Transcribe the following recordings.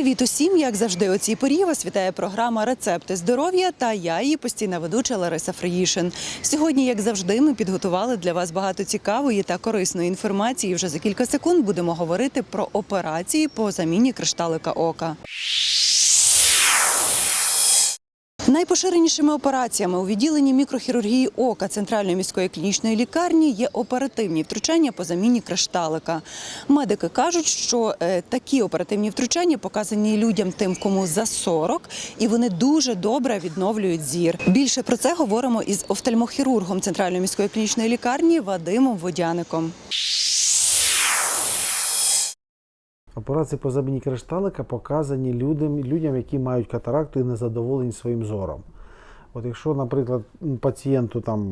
Привіт усім! Як завжди, у цій порі вас вітає програма Рецепти здоров'я та я її постійна ведуча Лариса Фриїшин. Сьогодні, як завжди, ми підготували для вас багато цікавої та корисної інформації. Вже за кілька секунд будемо говорити про операції по заміні кришталика ока. Найпоширенішими операціями у відділенні мікрохірургії ока Центральної міської клінічної лікарні є оперативні втручання по заміні кришталика. Медики кажуть, що е, такі оперативні втручання показані людям тим, кому за 40, і вони дуже добре відновлюють зір. Більше про це говоримо із офтальмохірургом Центральної міської клінічної лікарні Вадимом Водяником. Операції по заміні кришталика показані людям, людям, які мають катаракту і незадоволені своїм зором. От якщо, наприклад, пацієнту там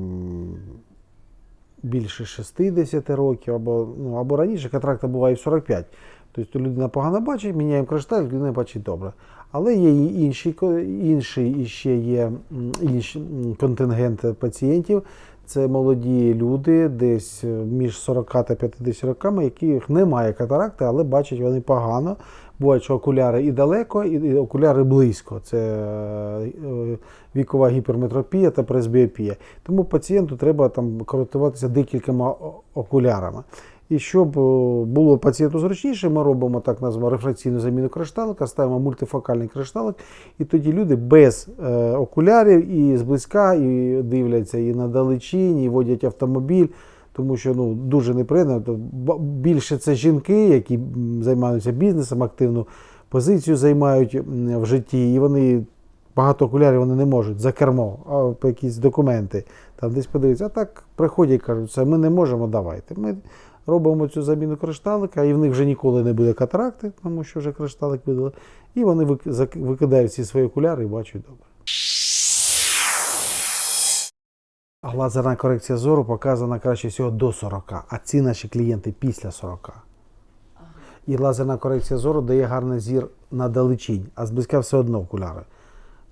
більше 60 років, або, ну, або раніше катаракта буває в 45. Тобто людина погано бачить, міняємо кришталик, людина бачить добре. Але є і інші, ко- інший і ще є м, контингент пацієнтів. Це молоді люди, десь е, між 40 та 50 роками, яких немає катаракти, але бачать вони погано. Бувають, що окуляри і далеко, і окуляри близько. Це е, вікова гіперметропія та пресбіопія. Тому пацієнту треба там користуватися декількома окулярами. І щоб е, було пацієнту зручніше, ми робимо так названу рефракційну заміну кришталика, ставимо мультифокальний кришталик, і тоді люди без е, окулярів і зблизька і дивляться і на далечінь, і водять автомобіль. Тому що ну дуже неприємно. Більше це жінки, які займаються бізнесом, активну позицію займають в житті, і вони багато окулярів вони не можуть за кермо, а якісь документи там десь подивитися. А так приходять і кажуть, це ми не можемо, давайте. Ми робимо цю заміну кришталика, і в них вже ніколи не буде катаракти, тому що вже кришталик видали. І вони викидають всі свої окуляри і бачать добре. А лазерна корекція зору показана краще всього до 40, а ці наші клієнти після 40. І лазерна корекція зору дає гарний зір на далечінь, а зблизька все одно окуляри.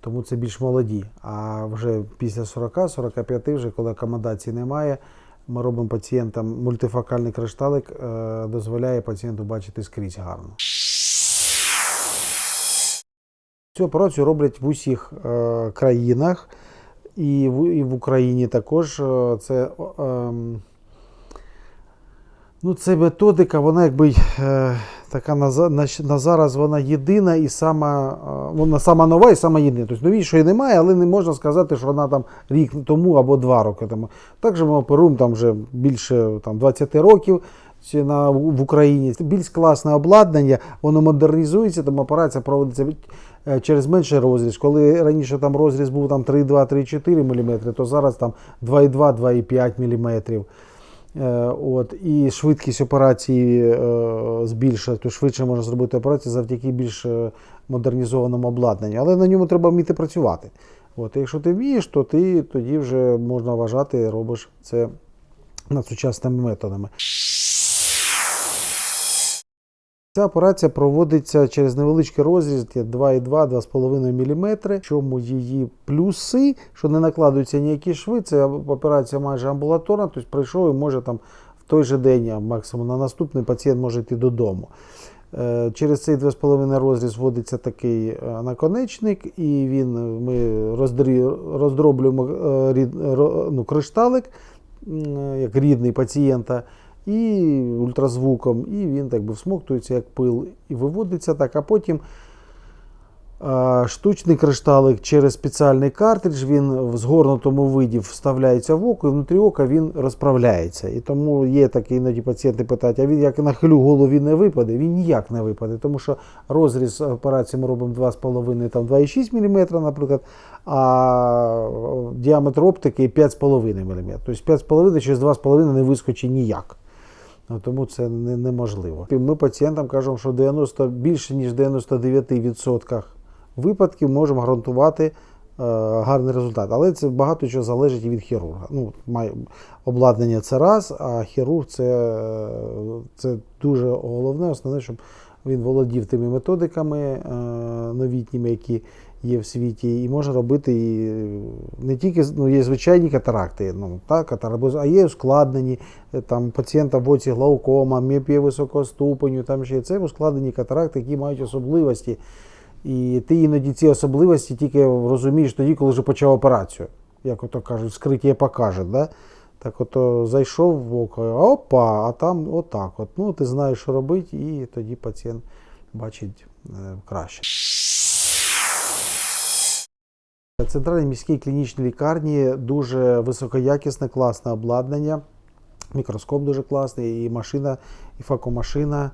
Тому це більш молоді. А вже після 40-45, вже коли акомодації немає, ми робимо пацієнтам мультифокальний кришталик, е, дозволяє пацієнту бачити скрізь гарно. Цю операцію роблять в усіх е, країнах, і в, і в Україні також. Е, Це, ем, ну, це методика, вона якби така на, зараз вона єдина і сама, вона сама нова і сама єдина. Тобто новішої немає, але не можна сказати, що вона там рік тому або два роки тому. Також ми оперуємо там вже більше там, 20 років. На, в Україні більш класне обладнання, воно модернізується, тому операція проводиться е, через менший розріз. Коли раніше там розріз був там 3,2-3,4 мм, то зараз там 2,2-2,5 мм. Е, От, і швидкість операції е, збільшує, то швидше можна зробити операцію завдяки більш е, модернізованому обладнанню. Але на ньому треба вміти працювати. От, якщо ти вмієш, то ти тоді вже можна вважати, робиш це над сучасними методами. Ця операція проводиться через невеличкий розріз 2,2-2,5 мм. Чому її плюси, що не накладуються ніякі шви, це операція майже амбулаторна, тобто прийшов і може там в той же день, максимум на наступний пацієнт може йти додому. Е, Через цей 2,5 розріз вводиться такий е, наконечник, і він ми роздроблюємо е, ну, кришталик, як рідний пацієнта, і ультразвуком, і він так би всмоктується як пил, і виводиться так, а потім. Штучний кришталик через спеціальний картридж, він в згорнутому виді вставляється в око, і внутрі ока він розправляється. І тому є такі іноді пацієнти питають, а він як нахилю голову він не випаде? Він ніяк не випаде, тому що розріз операції ми робимо 2,5, там 2,6 мм, наприклад, а діаметр оптики 5,5 мм. Тобто 5,5 через 2,5 не вискочить ніяк. Ну, тому це не, неможливо. Ми пацієнтам кажемо, що 90, більше ніж 99% випадків можемо гарантувати е, гарний результат. Але це багато чого залежить від хірурга. Ну, має, обладнання це раз, а хірург це, це дуже головне, основне, щоб він володів тими методиками е, новітніми, які є в світі, і може робити і не тільки ну, є звичайні катаракти, ну, так, катаракти, а є ускладнені. е, Там пацієнта в оці глаукома, міопія високого ступеню, там ще це ускладнені катаракти, які мають особливості. І ти іноді ці особливості тільки розумієш тоді, коли вже почав операцію. Як ото кажуть, скриття покаже. Да? Так ото зайшов в око, опа, а там отак. От. Ну, ти знаєш, що робити, і тоді пацієнт бачить е, краще. Центральній міській клінічній лікарні дуже високоякісне, класне обладнання. Мікроскоп дуже класний, і машина, і факомашина.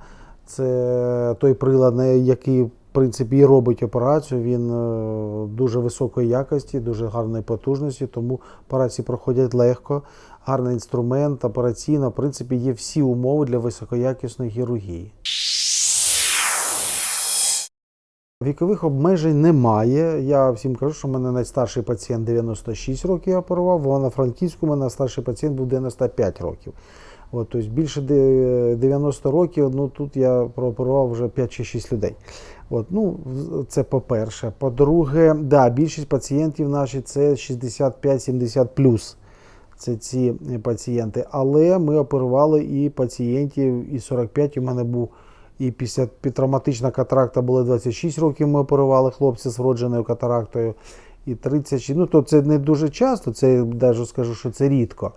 Це той прилад, який в принципі і робить операцію. Він е, дуже високої якості, дуже гарної потужності, тому операції проходять легко. Гарний інструмент, операційна, в принципі, є всі умови для високоякісної хірургії. Вікових обмежень немає. Я всім кажу, що в мене найстарший пацієнт 96 років оперував, а на Франківську у мене найстарший пацієнт був 95 років. От, тобто більше 90 років, ну тут я прооперував вже 5 чи 6 людей. От, ну, це по-перше. По-друге, да, більшість пацієнтів наші це 65-70 плюс. Це ці пацієнти. Але ми оперували і пацієнтів, і 45 у мене був і після травматична катаракта було 26 років. Ми оперували хлопця з вродженою катарактою. І 30, ну то це не дуже часто, це навіть скажу, що це рідко.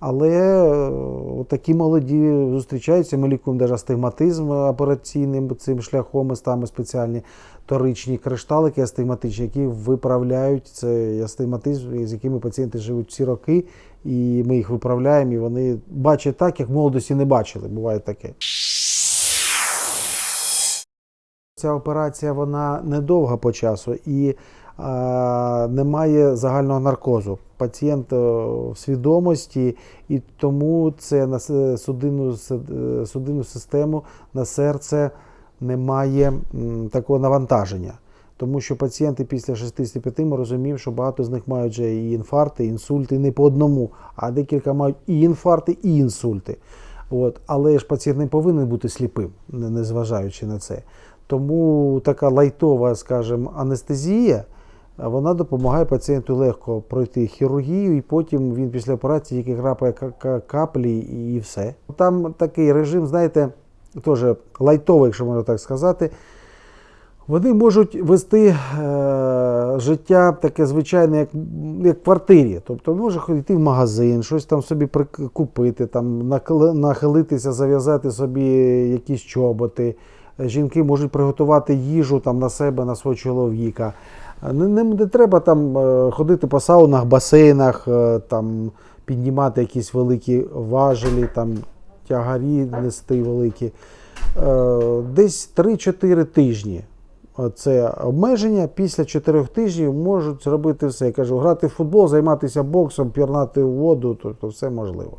Але е, такі молоді зустрічаються. Ми лікуємо навіть астигматизм операційним цим шляхом. Ми ставимо спеціальні торичні кришталики астигматичні, які виправляють цей астигматизм, з якими пацієнти живуть всі роки. І ми їх виправляємо, і вони бачать так, як молодості не бачили. Буває таке. Ця операція вона недовга по часу і а, немає загального наркозу. Пацієнт е, в свідомості, і тому це на судинну, е, судинну систему на серце немає такого навантаження. Тому що пацієнти після 65 ми розуміємо, що багато з них мають вже і інфаркти, і інсульти не по одному, а декілька мають і інфаркти, і інсульти. От. Але ж пацієнт не повинен бути сліпим, незважаючи на це. Тому така лайтова, скажімо, анестезія, вона допомагає пацієнту легко пройти хірургію, і потім він після операції тільки крапає ка- ка- каплі і все. Там такий режим, знаєте, теж лайтовий, якщо можна так сказати. Вони можуть вести е, життя таке звичайне, як, як в квартирі. Тобто може йти в магазин, щось там собі прик- купити, там, нахилитися, зав'язати собі якісь чоботи. Жінки можуть приготувати їжу там, на себе, на свого чоловіка. Не, не, треба там е, ходити по саунах, басейнах, е, там, піднімати якісь великі важелі, там, тягарі нести великі. Е, Десь 3-4 тижні. Це обмеження. Після 4 тижнів можуть зробити все. Я кажу, грати в футбол, займатися боксом, пірнати воду, то, то все можливо.